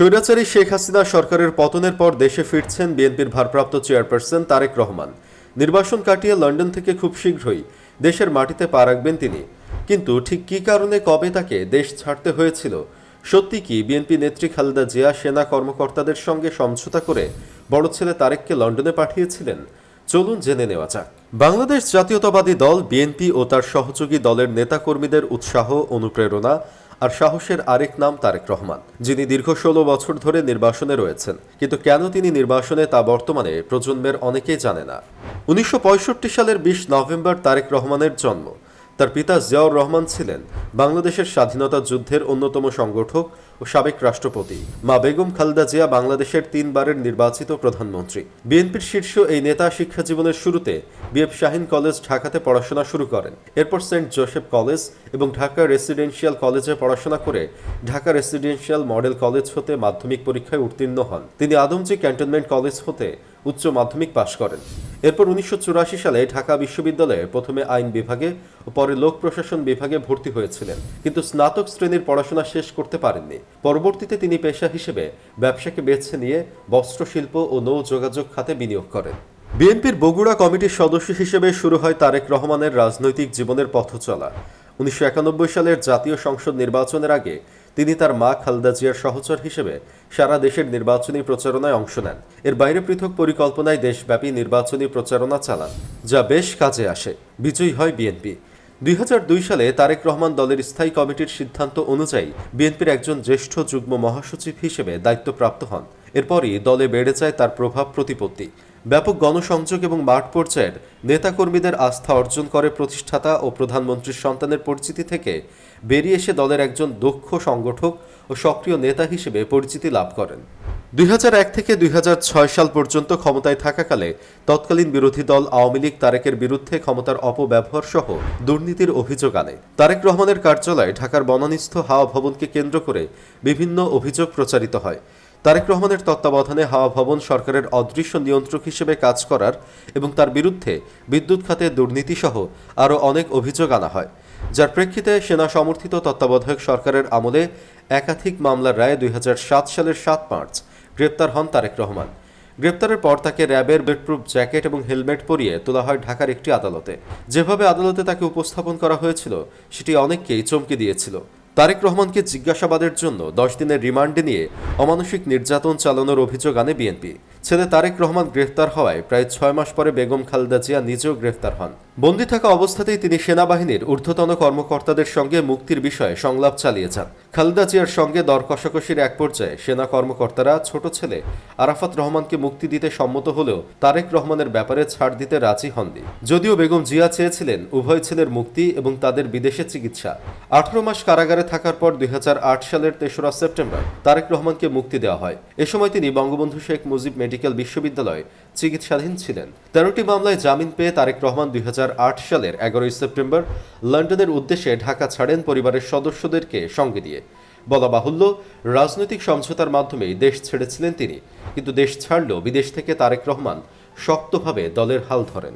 স্বৈরাচারী শেখ হাসিনা সরকারের পতনের পর দেশে ফিরছেন বিএনপির ভারপ্রাপ্ত চেয়ারপারসন তারেক রহমান। নির্বাসন কাটিয়ে লন্ডন থেকে খুব শীঘ্রই দেশের মাটিতে পা রাখবেন তিনি। কিন্তু ঠিক কী কারণে, কবে তাকে দেশ ছাড়তে হয়েছিল, সত্যি কি বিএনপি নেত্রী খালেদা জিয়া সেনা কর্মকর্তাদের সঙ্গে সমঝোতা করে বড় ছেলে তারেককে লন্ডনে পাঠিয়েছিলেন? চলুন জেনে নেওয়া যাক। বাংলাদেশ জাতীয়তাবাদী দল, বিএনপি ও তার সহযোগী দলের নেতাকর্মীদের উৎসাহ, অনুপ্রেরণা আর সাহসের আরেক নাম তারেক রহমান, যিনি দীর্ঘ ষোলো বছর ধরে নির্বাসনে রয়েছেন। কিন্তু কেন তিনি নির্বাসনে তা বর্তমানে প্রজন্মের অনেকেই জানে না। উনিশশো পঁয়ষট্টি সালের বিশ নভেম্বর তারেক রহমানের জন্ম। তার পিতা জিয়াউর রহমান ছিলেন বাংলাদেশের স্বাধীনতা যুদ্ধের অন্যতম সংগঠক ও সাবেক রাষ্ট্রপতি। মা বেগম খালেদা জিয়া বাংলাদেশের তিনবারের নির্বাচিত প্রধানমন্ত্রী। বিএনপির শীর্ষ এই নেতা শিক্ষা জীবনের শুরুতে বিএফ শাহিন কলেজ ঢাকাতে পড়াশোনা শুরু করেন। এরপর সেন্ট জোসেফ কলেজ এবং ঢাকা রেসিডেন্সিয়াল কলেজে পড়াশোনা করে ঢাকা রেসিডেন্সিয়াল মডেল কলেজ হতে মাধ্যমিক পরীক্ষায় উত্তীর্ণ হন। তিনি আদমজি ক্যান্টনমেন্ট কলেজ হতে উচ্চ মাধ্যমিক পাশ করেন। এরপর উনিশশো সালে ঢাকা বিশ্ববিদ্যালয়ে প্রথমে আইন বিভাগে ও পরে লোক প্রশাসন বিভাগে ভর্তি হয়েছিলেন। কিন্তু স্নাতক শ্রেণির পড়াশোনা শেষ করতে পারেননি। পরবর্তীতে তিনি পেশা হিসেবে ব্যবসাকে বেছে নিয়ে বস্ত্রশিল্প ও নৌ যোগাযোগ খাতে বিনিয়োগ করেন। বিএনপির বগুড়া কমিটির সদস্য হিসেবে শুরু হয় তারেক রহমানের রাজনৈতিক জীবনের পথ চলা উনিশশো সালের জাতীয় সংসদ নির্বাচনের আগে তিনি তার মা খালদা জিয়ার সহচর হিসেবে সারা দেশের নির্বাচনী প্রচারণায় অংশ নেন। এর বাইরে পৃথক পরিকল্পনায় দেশব্যাপী নির্বাচনী প্রচারণা চালান, যা বেশ কাজে আসে। বিজয়ী হয় বিএনপি। দুই হাজার দুই সালে তারেক রহমান দলের স্থায়ী কমিটির সিদ্ধান্ত অনুযায়ী বিএনপির একজন জ্যেষ্ঠ যুগ্ম মহাসচিব হিসেবে দায়িত্বপ্রাপ্ত হন। এরপরই দলে বেড়ে যায় তার প্রভাব প্রতিপত্তি। ব্যাপক গণসংযোগ এবং মাঠ পর্যায়ের নেতাকর্মীদের আস্থা অর্জন করে প্রতিষ্ঠাতা ও প্রধানমন্ত্রীর সন্তানের পরিচিতি থেকে বেরিয়ে এসে দলের একজন দক্ষ সংগঠক ও সক্রিয় নেতা হিসেবে পরিচিতি লাভ করেন। দুই হাজার এক থেকে দুই হাজার ছয় সাল পর্যন্ত ক্ষমতায় থাকাকালে তৎকালীন বিরোধী দল আওয়ামী লীগ তারেকের বিরুদ্ধে ক্ষমতার অপব্যবহার সহ দুর্নীতির অভিযোগ আনে। তারেক রহমানের কার্যালয়ে ঢাকার বনানীস্থ হাওয়া ভবনকে কেন্দ্র করে বিভিন্ন অভিযোগ প্রচারিত হয়। তারেক রহমানের তত্ত্বাবধানে হাওয়া ভবন সরকারের অদৃশ্য নিয়ন্ত্রক হিসেবে কাজ করার এবং তার বিরুদ্ধে বিদ্যুৎ খাতে দুর্নীতিসহ আরও অনেক অভিযোগ আনা হয়। যার প্রেক্ষিতে সেনা সমর্থিত তত্ত্বাবধায়ক সরকারের আমলে একাধিক মামলার রায়ে দুই হাজার সাত সালের সাত মার্চ গ্রেপ্তার হন তারেক রহমান। গ্রেপ্তারের পর তাকে র্যাবের বেডপ্রুফ জ্যাকেট এবং হেলমেট পরিয়ে তোলা হয় ঢাকার একটি আদালতে। যেভাবে আদালতে তাকে উপস্থাপন করা হয়েছিল, সেটি অনেককেই চমকে দিয়েছিল। তারেক রহমানকে জিজ্ঞাসাবাদের জন্য দশ দিনের রিমান্ডে নিয়ে অমানসিক নির্যাতন চালানোর অভিযোগ আনে বিএনপি। ছেলে তারেক রহমান গ্রেফতার হওয়ায় প্রায় ছয় মাস পরে বেগম খালেদা জিয়া নিজেও গ্রেফতার হন। বন্দী থাকা অবস্থাতেই তিনি সেনাবাহিনীর ঊর্ধ্বতন কর্মকর্তাদের সঙ্গে মুক্তির বিষয়ে সংলাপ চালিয়ে যান খালেদা জিয়ার সঙ্গে দর কষাকষির এক পর্যায়ে সেনা কর্মকর্তারা ছোট ছেলে আরাফাত রহমানকে মুক্তি দিতে সম্মত হলেও তারেক রহমানের ব্যাপারে ছাড় দিতে রাজি হননি। যদিও বেগম জিয়া চেয়েছিলেন উভয় ছেলের মুক্তি এবং তাদের বিদেশে চিকিৎসা। আঠারো মাস কারাগারে থাকার পর দুই হাজার আট সালের তেসরা সেপ্টেম্বর তারেক রহমানকে মুক্তি দেওয়া হয়। এ সময় তিনি বঙ্গবন্ধু শেখ মুজিব মেডিকেল বিশ্ববিদ্যালয়ে চিকিৎসাধীন ছিলেন। তেরোটি মামলায় জামিন পেয়ে তারেক রহমান দুই হাজার সালের এগারোই সেপ্টেম্বর লন্ডনের উদ্দেশ্যে ঢাকা ছাড়েন পরিবারের সদস্যদেরকে সঙ্গে দিয়ে। বলা বাহুল্য, রাজনৈতিক সমঝোতার মাধ্যমেই দেশ ছেড়েছিলেন তিনি, কিন্তু দেশ ছাড়লেও বিদেশ থেকে তারেক রহমান শক্তভাবে দলের হাল ধরেন।